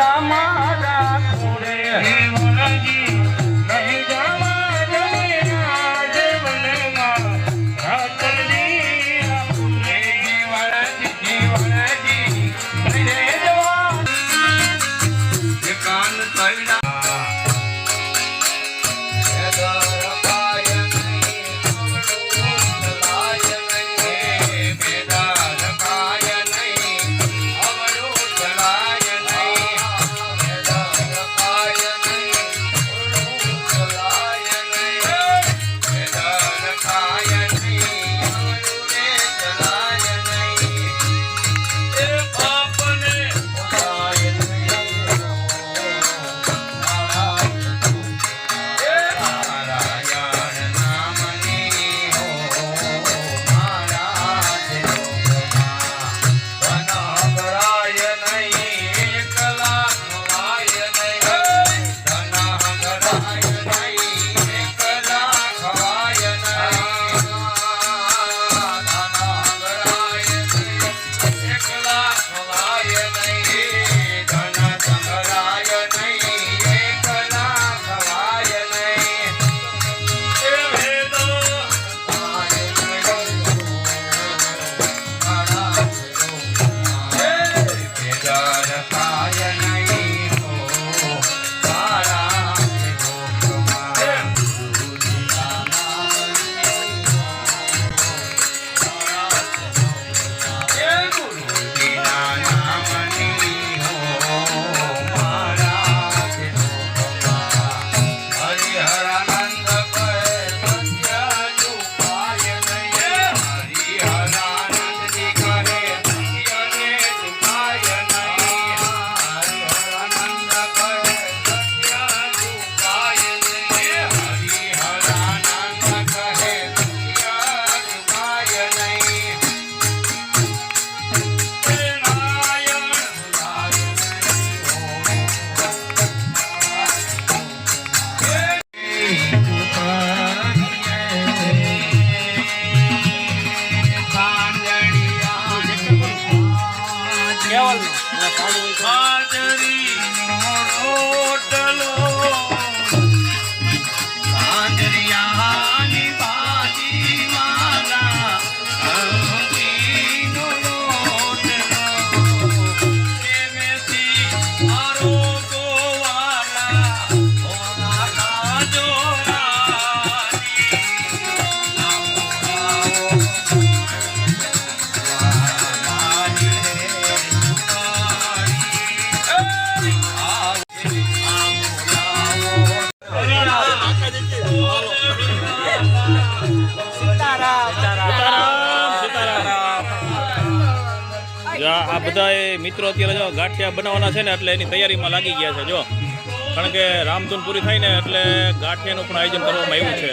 ama. Yeah. અત્યારે જો ગાંઠિયા બનાવવાના છે ને એટલે એની તૈયારીમાં લાગી ગયા છે, જો. કારણ કે રામધૂન પૂરી થાય ને એટલે ગાંઠિયાનું પણ આયોજન કરવામાં આવ્યું છે.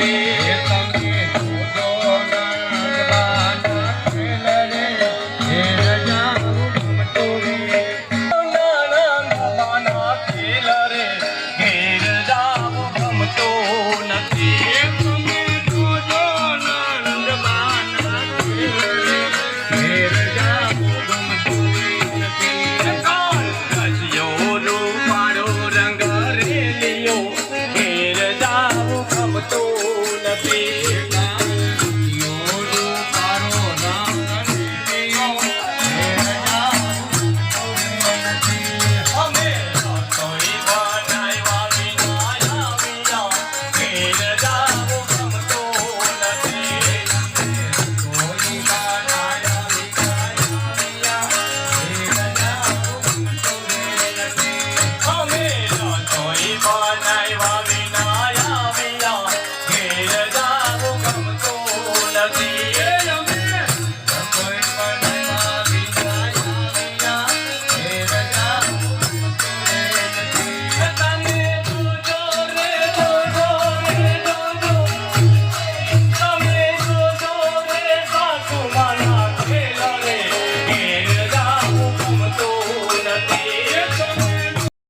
Hare